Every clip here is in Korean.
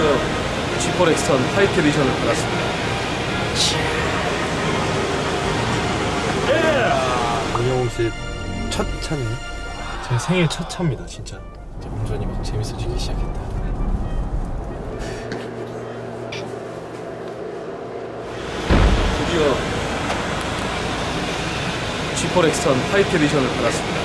드디어 G4 렉스턴 화이트 에디션을 받았습니다. 김영웅 씨의 첫 차네요. 제 생애 첫 차입니다 진짜 이제 운전이 막 재밌어지기 시작했다 드디어 G4 렉스턴 화이트 에디션을 받았습니다.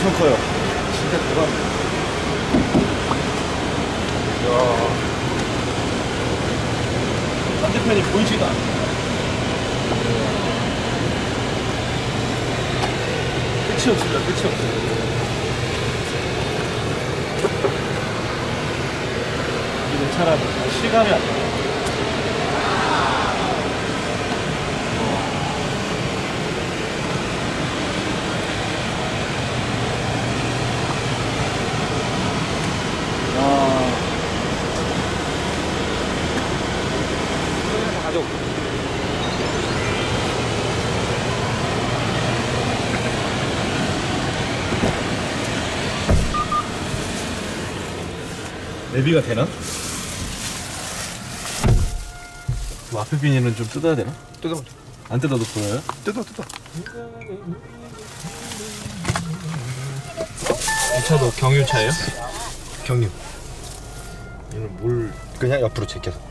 엄청 커요. 진짜 대박입니다. 야. 반대편이 보이지가 않아요. 끝이 없습니다. 끝이 없어요. 이런 차라리 실감이 안 나요. 가족. 내비가 되나? 뭐 앞에 비닐은 좀 뜯어야 되나? 뜯어, 안 뜯어도 보여요? 뜯어, 뜯어. 이 차도 경유차예요? 경유. 얘는 뭘 그냥 옆으로 제껴서.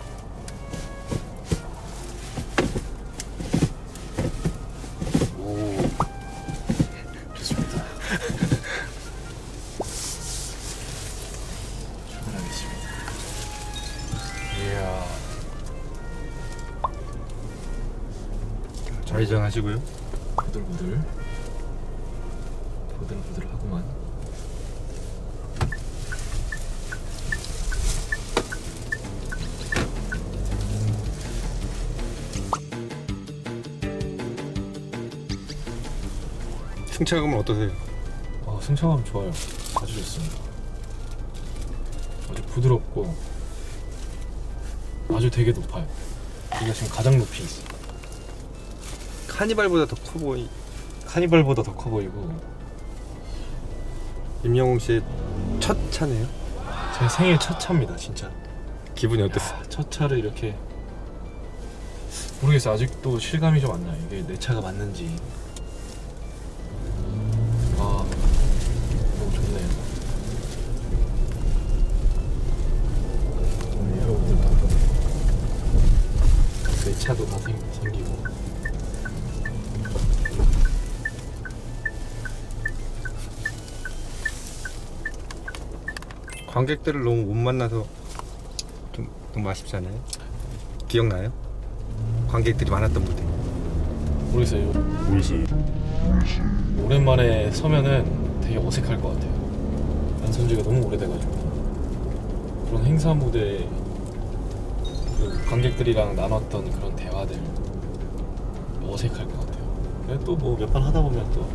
좌회전 하시고요. 부들부들 부들부들하구만 승차감은 어떠세요? 아, 승차감 좋아요. 아주 좋습니다. 아주 부드럽고 아주 되게 높아요. 이게 지금 가장 높이 있어. 카니발보다 더 커 보이. 카니발보다 더 커 보이고 임영웅 씨의 첫 차네요. 제 생애 첫 차입니다, 진짜. 기분이 어땠어요? 아, 첫 차를 이렇게 모르겠어. 아직도 실감이 좀 안 나 요. 이게 내 차가 맞는지. 아, 너무 좋네요. 여러분들 내 차도 다 생, 생 관객들을 너무 못 만나서 좀 너무 아쉽잖아요. 기억나요? 관객들이 많았던 무대. 모르겠어요. 울시. 오랜만에 서면은 되게 어색할 것 같아요. 안 선 지가 너무 오래돼가지고 그런 행사 무대 그 관객들이랑 나눴던 그런 대화들 어색할 것 같아요. 또 뭐 몇 번 하다 보면 또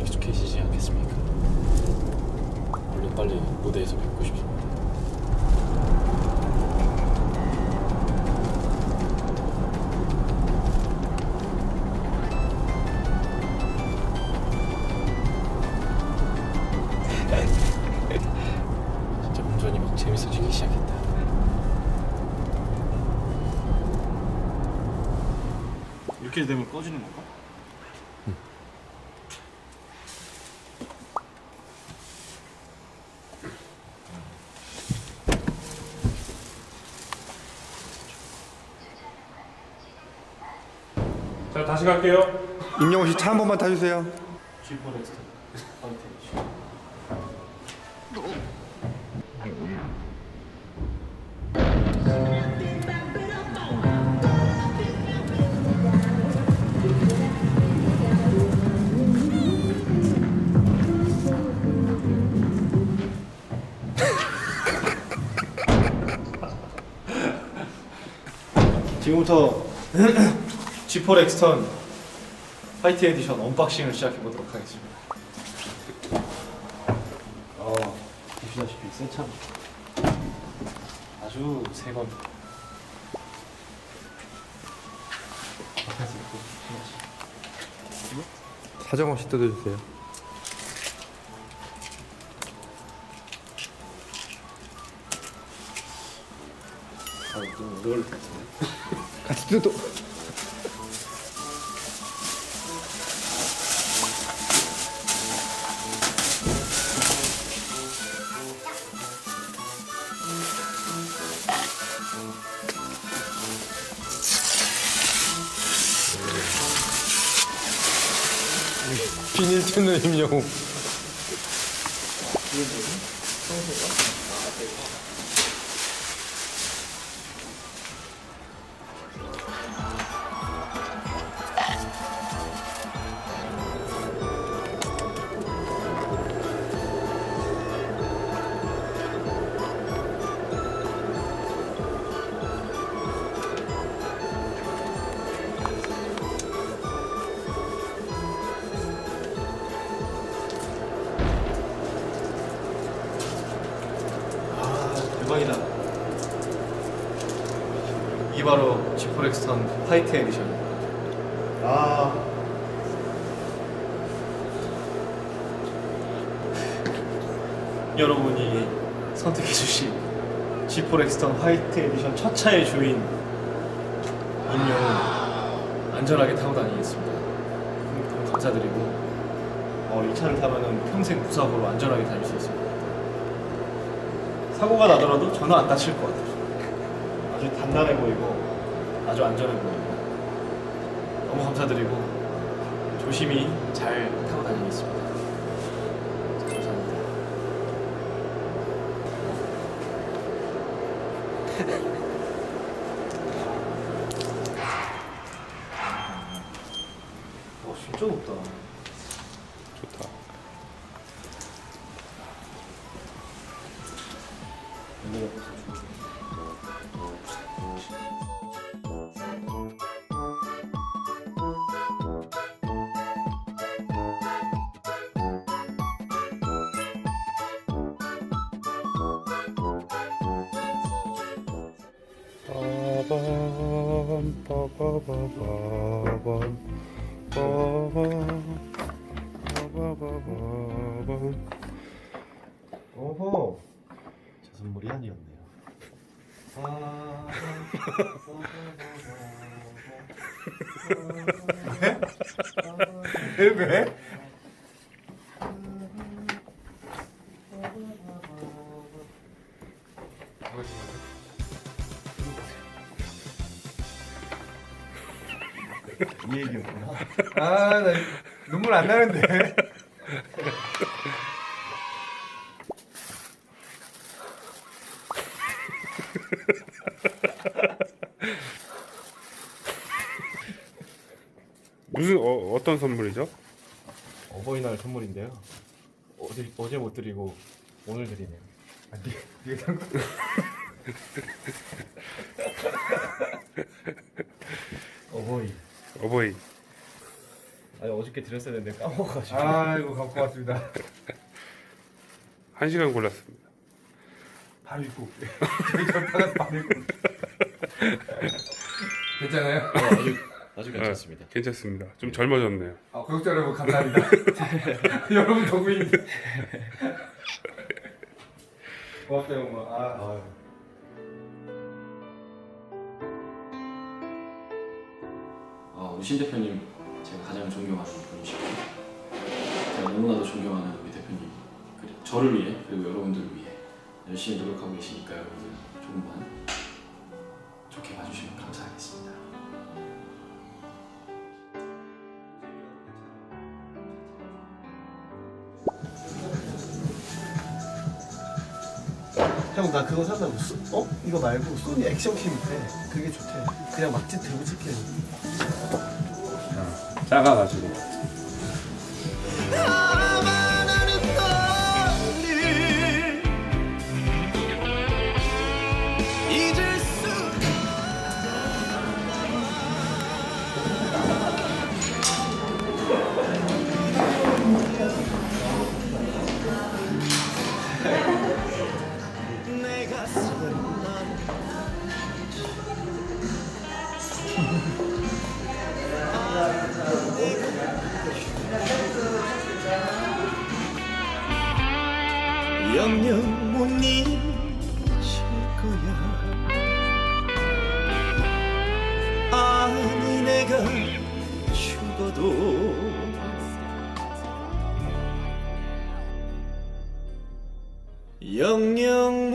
익숙해지지 않겠습니까? 빨리 무대에서 뵙고 싶습니다. 진짜 운전이 막 재밌어지기 시작했다. 이렇게 되면 꺼지는 건가? 다시 갈게요. 임영웅 씨차 한 번만 타주세요. G4 렉스턴 화이트 에디션. 지금부터 G4 렉스턴 화이트 에디션 언박싱을 시작해 보도록 하겠습니다. 어, 보시다시피 새 차. 아주 새 있고, 사정없이 뜯어주세요. 아, 너무 걸릴 것 같은데. 같이 뜯어. 는 임영웅. 바로 지포렉스턴 화이트 에디션. 아. 여러분이 선택해주신 지포렉스턴 화이트 에디션 첫 차의 주인 임영웅 안전하게 타고 다니겠습니다. 너무 감사드리고 어, 이 차를 타면은 평생 무사고로 안전하게 다닐 수 있습니다. 사고가 나더라도 전혀 안 다칠 것 같아요. 아주 단단해 보이고 아주 안전해 보이고 너무 감사드리고 조심히 잘 타고 다니겠습니다. 감사합니다. 와 진짜 높다. 오호. 저 선물이 아니었네요. 아, 왜? 왜? 이 얘기였구나. 아 나 눈물 안 나는데. 무슨 어, 어떤 선물이죠? 어버이날 선물인데요. 어제 어제 못 드리고 오늘 드리네요. 아, 니, 니가 산 거? 어버이. 어버이. 아니 어저께 드렸어야 되는데 까먹어가지고. 아이고 갖고 왔습니다. 한 시간 골랐습니다. 바로 입고 올게. 저희 전파가 바로 입고 올게. 괜찮아요? 어, 아주 아주 괜찮습니다. 네, 괜찮습니다. 좀 젊어졌네요. 아, 구독자 여러분 감사합니다. 여러분 덕분입니다. 고맙다 엄마. 아, 우리 신 대표님 제가 가장 존경하는 분이시고 제가 너무나도 존경하는 우리 대표님 그리고 저를 위해 그리고 여러분들을 위해 열심히 노력하고 계시니까 여러분들 조금만 좋게 봐주시면 감사하겠습니다. 형 나 그거 산다고 소, 어? 이거 말고 소니 액션캠 있대 그게 좋대 그냥 막지 들고 찍게 작아가지고. 영영